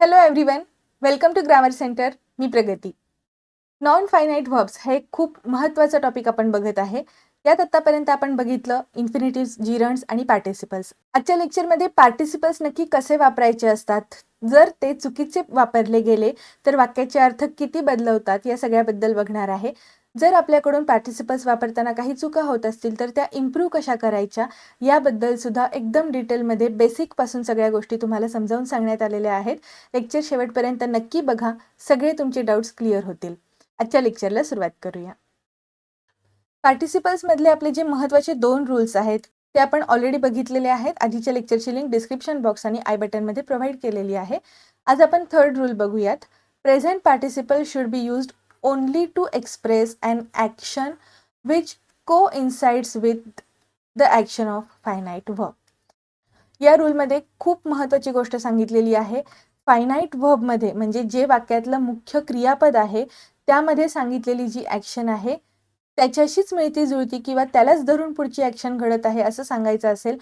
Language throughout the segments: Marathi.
Hello everyone welcome to grammar centre me Pragati. Non finite verbs हे एक खूप महत्त्वाचा टॉपिक आपण बघत आहे. यात आत्तापर्यंत आपण बघितलं इन्फिनिटिव्स जिरण्स आणि पार्टिसिपल्स आजच्या लेक्चरमध्ये पार्टिसिपल्स नक्की कसे वापरायचे असतात? जर ते चुकीचे वापरले गेले तर वाक्याचे अर्थ किती बदलवतात या सगळ्याबद्दल बघणार आहे. जर आपल्याकडून पार्टिसिपल्स वापरताना काही चुका होत असतील तर त्या इम्प्रूव्ह कशा करायच्या याबद्दल सुद्धा एकदम डिटेलमध्ये बेसिकपासून सगळ्या गोष्टी तुम्हाला समजावून सांगण्यात आलेल्या आहेत. लेक्चर शेवटपर्यंत नक्की बघा सगळे तुमचे डाऊट्स क्लिअर होतील. आजच्या लेक्चरला सुरुवात करूया. पार्टिसिपल्समधले आपले जे महत्त्वाचे दोन रूल्स आहेत ते आपण ऑलरेडी बघितलेले आहेत. आधीच्या लेक्चरची लिंक डिस्क्रिप्शन बॉक्स आणि आय बटनमध्ये प्रोव्हाइड केलेली आहे. आज आपण थर्ड रूल बघूयात. Present participle should be used only to express and action which को with with the action of finite verb या रूलमध्ये खूप महत्त्वाची गोष्ट सांगितलेली आहे. फायनाईट व्हबमध्ये म्हणजे जे वाक्यातलं मुख्य क्रियापद आहे त्यामध्ये सांगितलेली जी ॲक्शन आहे त्याच्याशीच मिळती जुळती किंवा त्यालाच धरून पुढची ॲक्शन घडत आहे असं सांगायचं असेल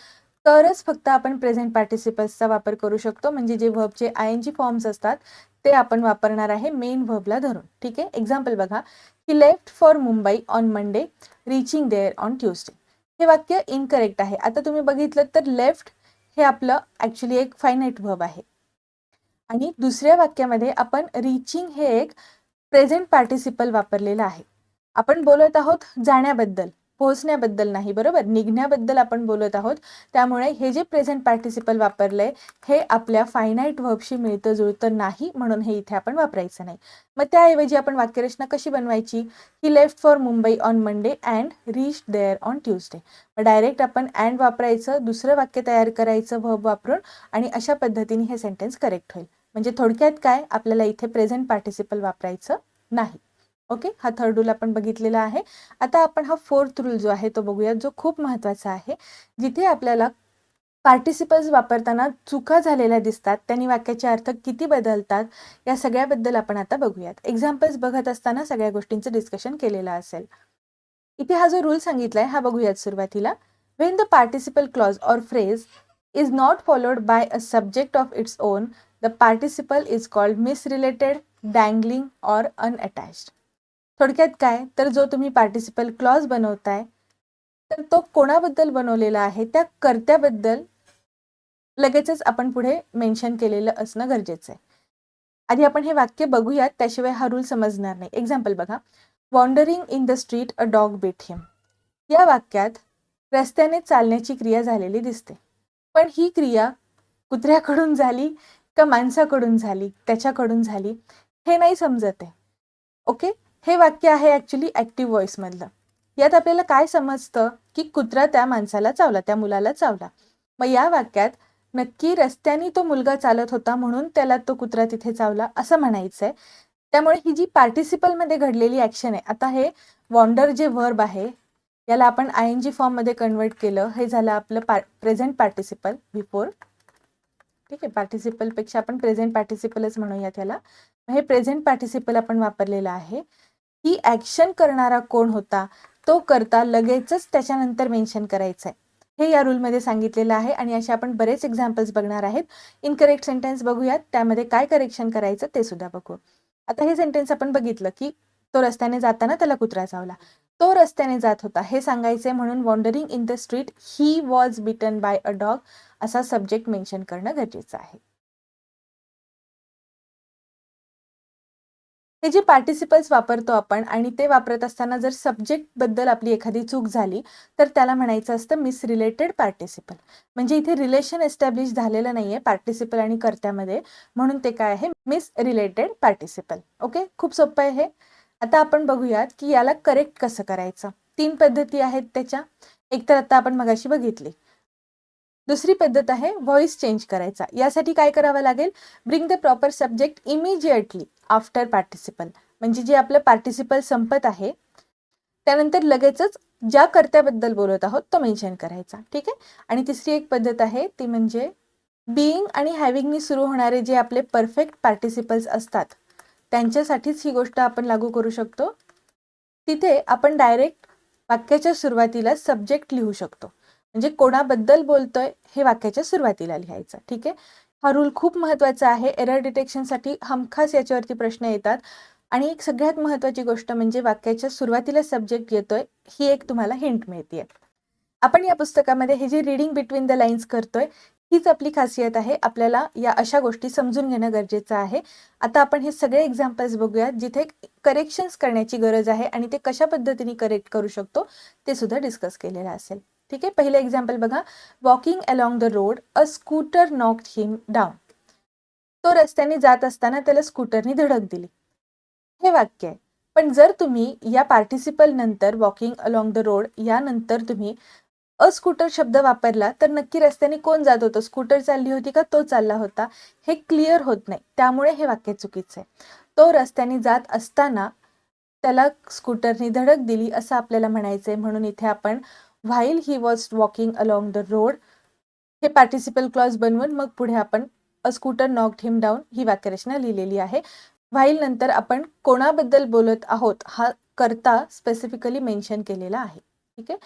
तरच फक्त आपण प्रेझेंट पार्टिसिपल्सचा वापर करू शकतो. म्हणजे जे व्हबचे आय एन जी फॉर्म्स असतात ते आपण वापरणार आहे मेन व्हबला धरून. ठीक आहे? एक्झाम्पल बघा. He left for Mumbai on Monday reaching there on Tuesday हे वाक्य इनकरेक्ट आहे. आता तुम्ही बघितलं तर लेफ्ट हे आपलं ॲक्च्युली एक फायनाईट व्हब आहे. आणि दुसऱ्या वाक्यामध्ये आपण रिचिंग हे एक प्रेझेंट पार्टिसिपल वापरलेलं आहे. आपण बोलत आहोत जाण्याबद्दल. पोहोचण्याबद्दल नाही बरोबर? निघण्याबद्दल आपण बोलत आहोत. त्यामुळे हे जे प्रेझेंट पार्टिसिपल वापरलंय हे आपल्या फायनाईट वर्बशी मिळतं जुळतं नाही म्हणून हे इथे आपण वापरायचं नाही. मग त्याऐवजी आपण वाक्यरचना कशी बनवायची? ही left for Mumbai on Monday and reach there on Tuesday मग डायरेक्ट आपण अँड वापरायचं दुसरं वाक्य तयार करायचं व्हब वापरून आणि अशा पद्धतीने हे सेंटेन्स करेक्ट होईल. म्हणजे थोडक्यात काय? आपल्याला इथे प्रेझेंट पार्टिसिपल वापरायचं नाही. ओके हा थर्ड रूल आपण बघितलेला आहे. आता आपण हा फोर्थ रूल जो आहे तो बघूया जो खूप महत्त्वाचा आहे. जिथे आपल्याला पार्टिसिपल्स वापरताना चुका झालेल्या दिसतात त्यांनी वाक्याचे अर्थ किती बदलतात या सगळ्याबद्दल आपण आता बघूयात. एक्झाम्पल्स बघत असताना सगळ्या गोष्टींचं डिस्कशन केलेलं असेल. इथे हा जो रूल सांगितलाय हा बघूयात सुरुवातीला. When the participle clause or phrase is not followed by a subject of its own the participle is called misrelated dangling or unattached थोडक्यात काय? तर जो तुम्ही पार्टिसिपल क्लॉज बनवताय तर तो कोणाबद्दल बनवलेला आहे? त्या कर्त्याबद्दल लगेचच आपण पुढे मेन्शन केलेलं असणं गरजेचं आहे. आधी आपण हे वाक्य बघूयात त्याशिवाय हा रूल समजणार नाही. एक्झाम्पल बघा. Wandering in the street a dog bit him या वाक्यात रस्त्याने चालण्याची क्रिया झालेली दिसते. पण ही क्रिया कुत्र्याकडून झाली का माणसाकडून झाली त्याच्याकडून झाली हे नाही समजत आहे. ओके हे वाक्य आहे ॲक्च्युली ॲक्टिव्ह व्हॉइसमधलं यात आपल्याला काय समजतं? की कुत्रा त्या माणसाला चावला त्या मुलाला चावला. मग या वाक्यात नक्की रस्त्याने तो मुलगा चालत होता म्हणून त्याला तो कुत्रा तिथे चावला असं म्हणायचं आहे त्यामुळे ही जी पार्टिसिपलमध्ये घडलेली ॲक्शन आहे आता हे वॉन्डर जे व्हर्ब आहे याला आपण आय एन जी फॉर्ममध्ये कन्वर्ट केलं हे झालं आपलं पार प्रेझेंट पार्टिसिपल बिफोर ठीक आहे पार्टिसिपलपेक्षा आपण प्रेझेंट पार्टिसिपलच म्हणूया त्याला हे प्रेझेंट पार्टिसिपल आपण वापरलेलं आहे. ही ॲक्शन करणारा कोण होता तो करता लगेचच त्याच्यानंतर मेन्शन करायचं आहे हे या रूलमध्ये सांगितलेलं आहे आणि असे आपण बरेच एक्झाम्पल्स बघणार आहेत. इनकरेक्ट सेंटेन्स बघूयात त्यामध्ये काय करेक्शन करायचं ते सुद्धा बघू. आता हे सेंटेन्स आपण बघितलं की तो रस्त्याने जाताना त्याला कुत्रा चावला. तो रस्त्याने जात होता हे सांगायचे म्हणून wandering in the street he was bitten by a dog असा सब्जेक्ट मेन्शन करणं गरजेचं आहे. हे जे पार्टिसिपल्स वापरतो आपण आणि ते वापरत असताना जर सब्जेक्टबद्दल आपली एखादी चूक झाली तर त्याला म्हणायचं असतं मिस रिलेटेड पार्टिसिपल म्हणजे इथे रिलेशन एस्टॅब्लिश झालेलं नाही आहे पार्टिसिपल आणि कर्त्यामध्ये म्हणून ते काय आहे? मिस रिलेटेड पार्टिसिपल ओके खूप सोपं आहे हे. आता आपण बघूयात की याला करेक्ट कसं करायचं? तीन पद्धती आहेत त्याच्या. एकतर आता आपण मगाशी बघितली. दुसरी पद्धत आहे व्हॉइस चेंज करायचा. यासाठी काय करावं लागेल? Bring the proper subject immediately after participle म्हणजे जे आपलं पार्टिसिपल संपत आहे त्यानंतर लगेचच ज्या कर्त्याबद्दल बोलत आहोत तो मेन्शन करायचा. ठीक आहे? आणि तिसरी एक पद्धत आहे ती म्हणजे बिईंग आणि हॅविंगनी सुरू होणारे जे आपले परफेक्ट पार्टिसिपल्स असतात त्यांच्यासाठीच ही गोष्ट आपण लागू करू शकतो. तिथे आपण डायरेक्ट वाक्याच्या सुरुवातीला सब्जेक्ट लिहू शकतो. म्हणजे कोणाबद्दल बोलतोय हे वाक्याच्या सुरुवातीला लिहायचं. ठीक आहे? हा रूल खूप महत्त्वाचा आहे. एरर डिटेक्शनसाठी हमखास याच्यावरती प्रश्न येतात. आणि एक सगळ्यात महत्त्वाची गोष्ट म्हणजे वाक्याच्या सुरुवातीला सब्जेक्ट येतोय ही एक तुम्हाला हिंट मिळते आपण या पुस्तकामध्ये हे जे रिडिंग बिटवीन द लाईन्स करतोय हीच आपली खासियत आहे. आपल्याला या अशा गोष्टी समजून घेणं गरजेचं आहे. आता आपण हे सगळे एक्झाम्पल्स बघूयात जिथे करेक्शन्स करण्याची गरज आहे आणि ते कशा पद्धतीने करेक्ट करू शकतो ते सुद्धा डिस्कस केलेलं असेल. ठीक आहे? पहिलं एक्झाम्पल बघा. Walking along the road a scooter knock him down तो रस्त्याने जात असताना त्याला स्कूटरनी धडक दिली. हे वाक्य आहे. पण जर तुम्ही या पार्टिसिपल नंतर वॉकिंग अलॉंग द रोड यानंतर तुम्ही अ स्कूटर शब्द वापरला तर नक्की रस्त्याने कोण जात होतं? स्कूटर चालली होती का? तो चालला होता. हे क्लिअर होत नाही. त्यामुळे हे वाक्य चुकीचं आहे. तो रस्त्याने जात असताना त्याला स्कूटरनी धडक दिली असं आपल्याला म्हणायचं आहे म्हणून इथे आपण while he was walking along the road हे पार्टिसिपल क्लॉज बनवून मग पुढे आपण a scooter knocked him down ही वाक्यरचना लिहिलेली आहे. व्हाईल नंतर आपण कोणाबद्दल बोलत आहोत हा करता स्पेसिफिकली मेन्शन केलेला आहे. ठीक आहे?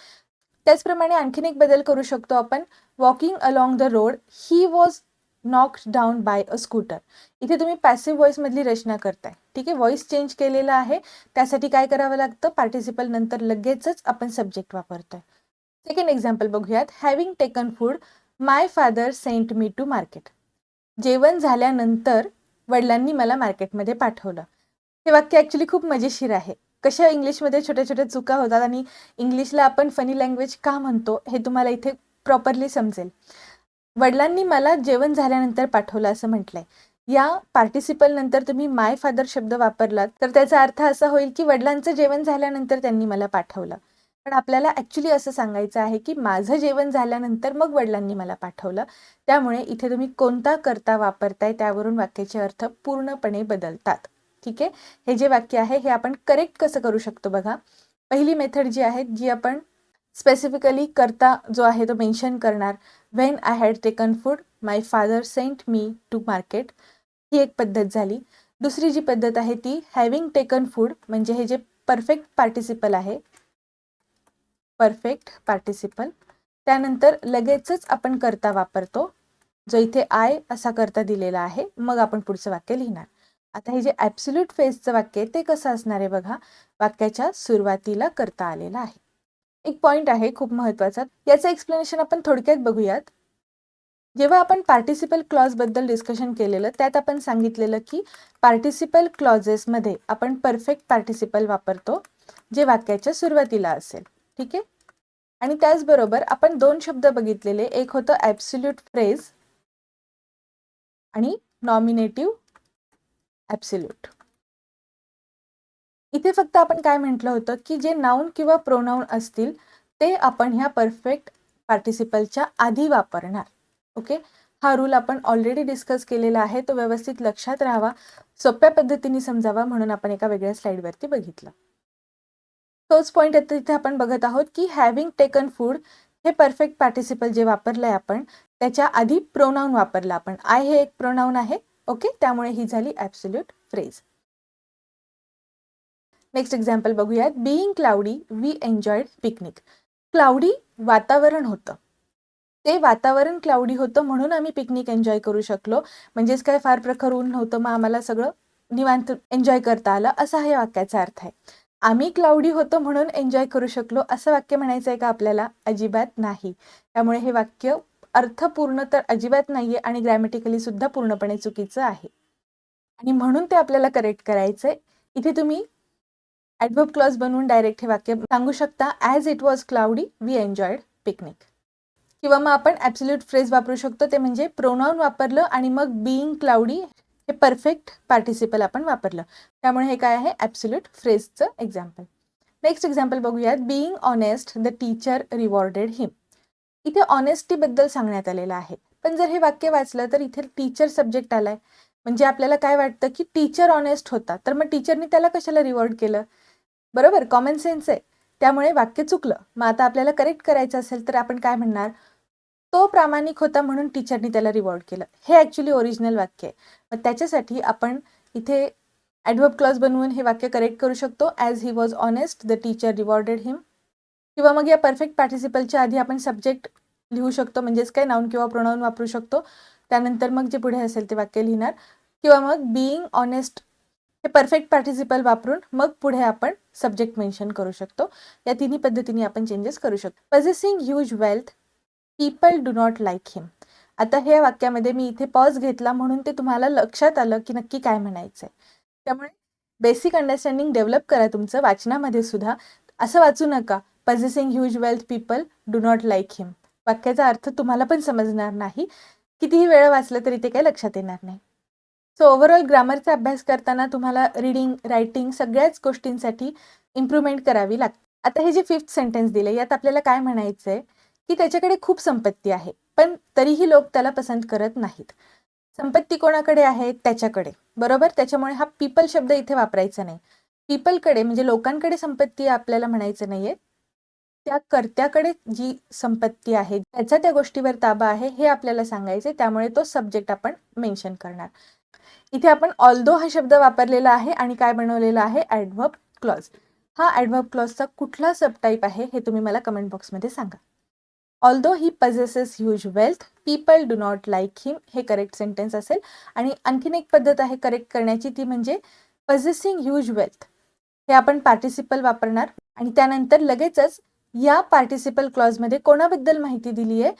त्याचप्रमाणे आणखीन एक बदल करू शकतो आपण. Walking along the road he was knock down by a scooter इथे तुम्ही पॅसिव्ह व्हॉइसमधली रचना करताय. ठीक आहे? व्हॉइस चेंज केलेला आहे. त्यासाठी काय करावं लागतं? पार्टिसिपल नंतर लगेचच आपण सब्जेक्ट वापरतोय. सेकंड एक्झाम्पल बघूयात. Having taken food my father sent me to market जेवण झाल्यानंतर वडिलांनी मला मार्केटमध्ये पाठवलं. हे वाक्य ॲक्च्युली खूप मजेशीर आहे. कशा इंग्लिशमध्ये छोट्या छोट्या चुका होतात आणि इंग्लिशला आपण फनी लँग्वेज का म्हणतो हे तुम्हाला इथे प्रॉपरली समजेल. वडिलांनी मला जेवण झाल्यानंतर पाठवलं असं म्हटलंय. या पार्टिसिपल नंतर तुम्ही माय फादर शब्द वापरलात तर त्याचा अर्थ असा होईल की वडिलांचं जेवण झाल्यानंतर त्यांनी मला पाठवलं. पण आपल्याला ॲक्च्युली असं सांगायचं आहे की माझं जेवण झाल्यानंतर मग वडिलांनी मला पाठवलं. त्यामुळे इथे तुम्ही कोणता करता वापरताय त्यावरून वाक्याचे अर्थ पूर्णपणे बदलतात. ठीक आहे? हे जे वाक्य आहे हे आपण करेक्ट कसं करू शकतो बघा? पहिली मेथड जी आहे जी आपण स्पेसिफिकली करता जो आहे तो मेन्शन करणार. When I had taken food my father sent me to market ही एक पद्धत झाली. दुसरी जी पद्धत आहे ती हॅविंग टेकन फूड म्हणजे हे जे परफेक्ट पार्टिसिपल आहे परफेक्ट पार्टिसिपल त्यानंतर लगेचच आपण करता वापरतो जो इथे आय असा करता दिलेला आहे मग आपण पुढचं वाक्य लिहिणार. आता हे जे ॲब्सल्यूट फेजचं वाक्य आहे ते कसं असणार आहे बघा? वाक्याच्या सुरुवातीला करता आलेलं आहे. एक पॉईंट आहे खूप महत्त्वाचा याचं एक्सप्लेनेशन आपण थोडक्यात बघूयात. जेव्हा आपण पार्टिसिपल क्लॉजबद्दल डिस्कशन केलेलं त्यात आपण सांगितलेलं की पार्टिसिपल क्लॉजेसमध्ये आपण परफेक्ट पार्टिसिपल वापरतो जे वाक्याच्या सुरुवातीला असेल. ठीक आहे? आणि त्याचबरोबर आपण दोन शब्द बघितलेले एक होतं ॲब्सल्यूट फ्रेज आणि नॉमिनेटिव्ह ॲब्सल्यूट इथे फक्त आपण काय म्हटलं होतं की जे नाऊन किंवा प्रोनाऊन असतील ते आपण ह्या परफेक्ट पार्टिसिपलच्या आधी वापरणार. ओके हा रूल आपण ऑलरेडी डिस्कस केलेला आहे तो व्यवस्थित लक्षात राहावा सोप्या पद्धतीने समजावा म्हणून आपण एका वेगळ्या स्लाईडवरती बघितलं. तोच पॉईंट येतो इथे आपण बघत आहोत की हॅव्हिंग टेकन फूड हे परफेक्ट पार्टिसिपल जे वापरलंय आपण त्याच्या आधी प्रोनाऊन वापरला आपण. आय हे एक प्रोनाऊन आहे ओके त्यामुळे ही झाली ॲब्सोल्यूट फ्रेज नेक्स्ट एक्झाम्पल बघूयात. Being cloudy we enjoyed picnic cloudy वातावरण होतं. ते वातावरण क्लाउडी होतं म्हणून आम्ही पिकनिक एन्जॉय करू शकलो. म्हणजेच काय? फार प्रखर ऊन नव्हतं मग आम्हाला सगळं निवांत एन्जॉय करता आलं. असा हे वाक्याचा अर्थ आहे. आम्ही क्लाउडी होतो म्हणून एन्जॉय करू शकलो असं वाक्य म्हणायचं आहे का आपल्याला? अजिबात नाही. त्यामुळे हे वाक्य अर्थपूर्ण तर अजिबात नाहीये आणि ग्रॅमॅटिकली सुद्धा पूर्णपणे चुकीचं आहे. आणि म्हणून ते आपल्याला करेक्ट करायचंय. इथे तुम्ही ॲडवर्ब क्लॉज बनवून डायरेक्ट हे वाक्य सांगू शकता. As it was cloudy we enjoyed picnic किंवा मग आपण ॲब्सल्यूट फ्रेज वापरू शकतो. ते म्हणजे प्रोनाऊन वापरलं आणि मग बिईंग क्लाउडी हे परफेक्ट पार्टिसिपल आपण वापरलं. त्यामुळे हे काय आहे? ॲब्सल्यूट फ्रेजचं एक्झाम्पल नेक्स्ट एक्झाम्पल बघूयात. Being honest the teacher rewarded him इथे ऑनेस्टीबद्दल सांगण्यात आलेलं आहे. पण जर हे वाक्य वाचलं तर इथे टीचर सब्जेक्ट आलाय. म्हणजे आपल्याला काय वाटतं की टीचर ऑनेस्ट होता तर मग टीचरनी त्याला कशाला रिवॉर्ड केलं? बरोबर? कॉमन सेन्स आहे. त्यामुळे वाक्य चुकलं. मग आता आपल्याला करेक्ट करायचं असेल तर आपण काय म्हणणार? तो प्रामाणिक होता म्हणून टीचरनी त्याला रिवॉर्ड केलं. हे ॲक्च्युली ओरिजिनल वाक्य आहे. मग त्याच्यासाठी आपण इथे ॲडवर्ब क्लॉज बनवून हे वाक्य करेक्ट करू शकतो. As he was honest the teacher rewarded him किंवा मग या परफेक्ट पार्टिसिपलच्या आधी आपण सब्जेक्ट लिहू शकतो म्हणजेच काय नाऊन किंवा प्रोनाऊन वापरू शकतो. त्यानंतर मग जे पुढे असेल ते वाक्य लिहिणार. किंवा मग बिईंग ऑनेस्ट हे परफेक्ट पार्टिसिपल वापरून मग पुढे आपण सब्जेक्ट मेन्शन करू शकतो. या तिन्ही पद्धतीने आपण चेंजेस करू शकतो. Possessing huge wealth people do not like him आता हे वाक्यामध्ये मी इथे पॉज घेतला म्हणून ते तुम्हाला लक्षात आलं की नक्की काय म्हणायचं आहे त्यामुळे बेसिक अंडरस्टँडिंग डेव्हलप करा तुमचं वाचनामध्ये सुद्धा. असं वाचू नका. Possessing huge wealth people do not like him वाक्याचा अर्थ तुम्हाला पण समजणार नाही. कितीही वेळ वाचलं तरी ते काही लक्षात येणार नाही. सो ओव्हरऑल ग्रामरचा अभ्यास करताना तुम्हाला रीडिंग रायटिंग सगळ्याच गोष्टींसाठी इम्प्रूव्हमेंट करावी लागते. आता हे जे फिफ्थ सेंटेन्स दिले यात आपल्याला काय म्हणायचं आहे की त्याच्याकडे खूप संपत्ती आहे. पण तरीही लोक त्याला पसंत करत नाहीत. संपत्ती कोणाकडे आहे? त्याच्याकडे. बरोबर? त्याच्यामुळे हा पीपल शब्द इथे वापरायचा नाही. पीपलकडे म्हणजे लोकांकडे संपत्ती आपल्याला म्हणायचं नाहीये. त्या कर्त्याकडे जी संपत्ती आहे त्याचा त्या गोष्टीवर ताबा आहे हे आपल्याला सांगायचे त्यामुळे तो सब्जेक्ट आपण मेन्शन करणार. इथे आपण ऑल्दो हा शब्द वापरलेला आहे आणि काय बनवलेला आहे? ऍडव्हर्ब क्लॉज हा ॲडव्हब क्लॉजचा कुठला सबटाईप आहे हे तुम्ही मला कमेंट बॉक्समध्ये सांगा. Although he possesses huge wealth people do not like him हे करेक्ट सेंटेन्स असेल. आणि आणखीन एक पद्धत आहे करेक्ट करण्याची ती म्हणजे पजेसिंग ह्यूज वेल्थ हे आपण पार्टिसिपल वापरणार. आणि त्यानंतर लगेचच या पार्टिसिपल क्लॉजमध्ये कोणाबद्दल माहिती दिली आहे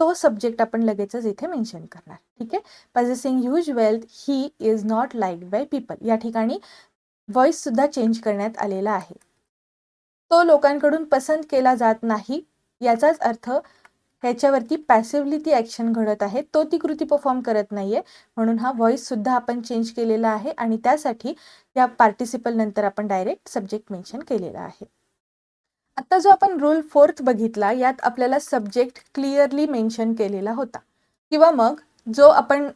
तो सब्जेक्ट आपण लगेचच इथे मेन्शन करणार. ठीक आहे? Possessing huge wealth he is not like by people या ठिकाणी व्हॉइस सुद्धा चेंज करण्यात आलेला आहे. तो लोकांकडून पसंत केला जात नाही. याचाच अर्थ ह्याच्यावरती पॅसिव्हली ती ॲक्शन घडत आहे. तो ती कृती परफॉर्म करत नाही आहे म्हणून हा व्हॉईससुद्धा आपण चेंज केलेला आहे आणि त्यासाठी या पार्टिसिपल नंतर आपण डायरेक्ट सब्जेक्ट मेन्शन केलेला आहे. आता जो आपण रूल फोर्थ बघितला यात आपल्याला सब्जेक्ट क्लिअरली मेन्शन केलेला होता. किंवा मग जो आपण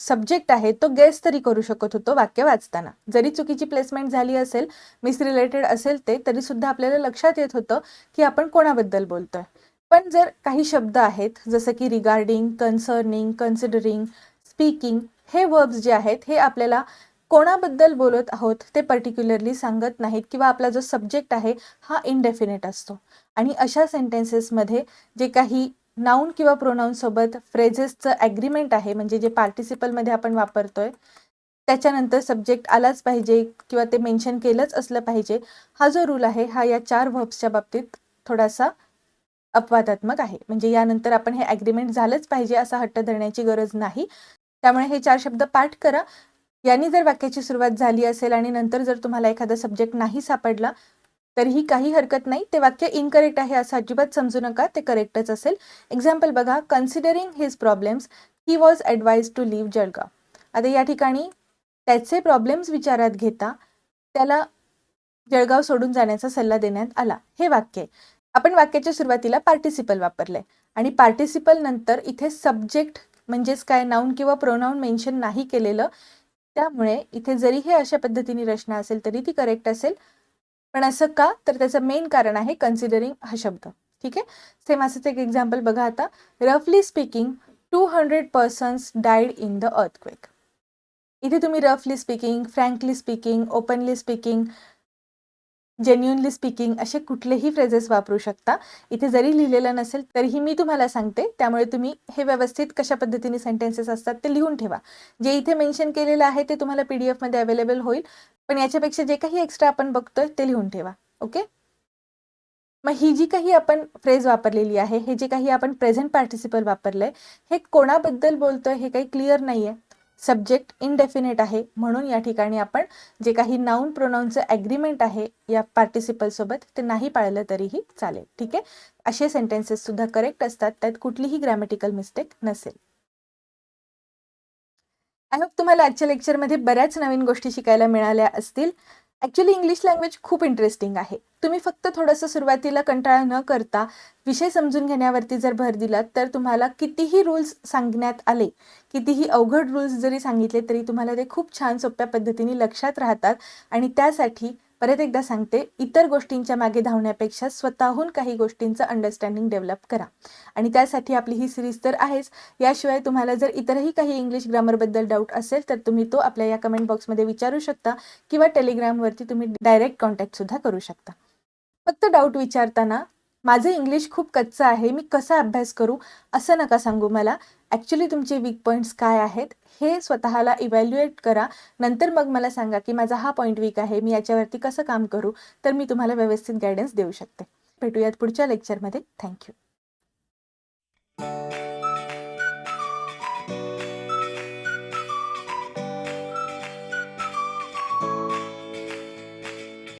सब्जेक्ट आहे तो गेस तरी करू शकत होतो वाक्य वाचताना. जरी चुकीची प्लेसमेंट झाली असेल मिस रिलेटेड असेल ते तरी सुद्धा आपल्याला लक्षात येत होतं की आपण कोणाबद्दल बोलतोय. पण जर काही शब्द आहेत जसं की रिगार्डिंग कन्सर्निंग कन्सिडरिंग स्पीकिंग हे वर्ब्स जे आहेत हे आपल्याला कोणाबद्दल बोलत आहोत ते पर्टिक्युलरली सांगत नाहीत किंवा आपला जो सब्जेक्ट आहे हा इनडेफिनेट असतो. आणि अशा सेंटेन्सेसमध्ये जे काही नाऊन किंवा प्रोनाऊन सोबत फ्रेझेसचं ॲग्रीमेंट आहे म्हणजे जे पार्टिसिपलमध्ये आपण वापरतोय त्याच्यानंतर सब्जेक्ट आलाच पाहिजे किंवा ते मेन्शन केलंच असलं पाहिजे हा जो रूल आहे हा या चार व्हर्ब्सच्या बाबतीत थोडासा अपवादात्मक आहे. म्हणजे यानंतर आपण हे ॲग्रीमेंट झालंच पाहिजे असा हट्ट धरण्याची गरज नाही. त्यामुळे हे चार शब्द पाठ करा. यांनी जर वाक्याची सुरुवात झाली असेल आणि नंतर जर तुम्हाला एखादा सब्जेक्ट नाही सापडला तरीही काही हरकत नाही. ते वाक्य इनकरेक्ट आहे असं अजिबात समजू नका. ते करेक्टच असेल. एक्झाम्पल बघा. Considering his problems he was advise to leave Jalgaon. आता या ठिकाणी त्याचे प्रॉब्लेम्स विचारात घेता त्याला जळगाव सोडून जाण्याचा सल्ला देण्यात आला. हे वाक्य आपण वाक्याच्या सुरुवातीला पार्टिसिपल वापरलंय. आणि पार्टिसिपल नंतर इथे सब्जेक्ट म्हणजेच काय? नाऊन किंवा प्रोनाऊन मेन्शन नाही केलेलं. त्यामुळे इथे जरी हे अशा पद्धतीने रचना असेल तरी ती करेक्ट असेल. पण असं का? तर त्याचं मेन कारण आहे कन्सिडरिंग हा शब्द. ठीक आहे? सेम असंच एक एक्झाम्पल बघा आता. रफली speaking two hundred persons died in the earthquake इथे तुम्ही रफली speaking frankly speaking openly speaking genuinely speaking असे कुठलेही फ्रेजेस वापरू शकता. इथे जरी लिहिलेलं नसेल तरीही मी तुम्हाला सांगते. त्यामुळे तुम्ही हे व्यवस्थित कशा पद्धतीने सेंटेन्सेस असतात ते लिहून ठेवा. जे इथे मेन्शन केलेलं आहे ते तुम्हाला पी डी एफमध्ये अवेलेबल होईल. पण याच्यापेक्षा जे काही एक्स्ट्रा आपण बघतोय ते लिहून ठेवा ओके मग ही जी काही आपण फ्रेज वापरलेली आहे हे जे काही आपण प्रेझेंट पार्टिसिपल वापरलंय हे कोणाबद्दल बोलतोय हे काही क्लिअर नाही आहे सब्जेक्ट इनडेफिनेट आहे म्हणून या ठिकाणी आपण जे काही नाऊन प्रोनाऊनचं ॲग्रीमेंट आहे या पार्टिसिपलसोबत ते नाही पाळलं तरीही चालेल ठीक आहे? असे सेंटेन्सेस सुद्धा करेक्ट असतात त्यात कुठलीही ग्रॅमॅटिकल मिस्टेक नसेल. आय होप तुम्हाला आजच्या लेक्चरमध्ये बऱ्याच नवीन गोष्टी शिकायला मिळाल्या असतील. ॲक्च्युली इंग्लिश लँग्वेज खूप इंटरेस्टिंग आहे. तुम्ही फक्त थोडंसं सुरुवातीला कंटाळा न करता विषय समजून घेण्यावरती जर भर दिलात तर तुम्हाला कितीही रूल्स सांगण्यात आले कितीही अवघड रूल्स जरी सांगितले तरी तुम्हाला ते खूप छान सोप्या पद्धतीने लक्षात राहतात. आणि त्यासाठी परत एकदा सांगते इतर गोष्टींच्या मागे धावण्यापेक्षा स्वतःहून काही गोष्टींचं अंडरस्टँडिंग डेव्हलप करा. आणि त्यासाठी आपली ही सिरीज तर आहेच. याशिवाय तुम्हाला जर इतरही काही इंग्लिश ग्रामरबद्दल डाऊट असेल तर तुम्ही तो आपल्या या कमेंट बॉक्समध्ये विचारू शकता किंवा टेलिग्रामवरती तुम्ही डायरेक्ट कॉन्टॅक्टसुद्धा करू शकता. फक्त डाऊट विचारताना माझं इंग्लिश खूप कच्चं आहे मी कसा अभ्यास करू असं नका सांगू मला. ॲक्च्युली तुमचे वीक पॉईंट्स काय आहेत हे स्वतःला इव्हॅल्युएट करा. नंतर मग मला सांगा की माझा हा पॉईंट वीक आहे मी याच्यावरती कसं काम करू? तर मी तुम्हाला व्यवस्थित गायडन्स देऊ शकते. भेटूयात पुढच्या लेक्चरमध्ये थँक्यू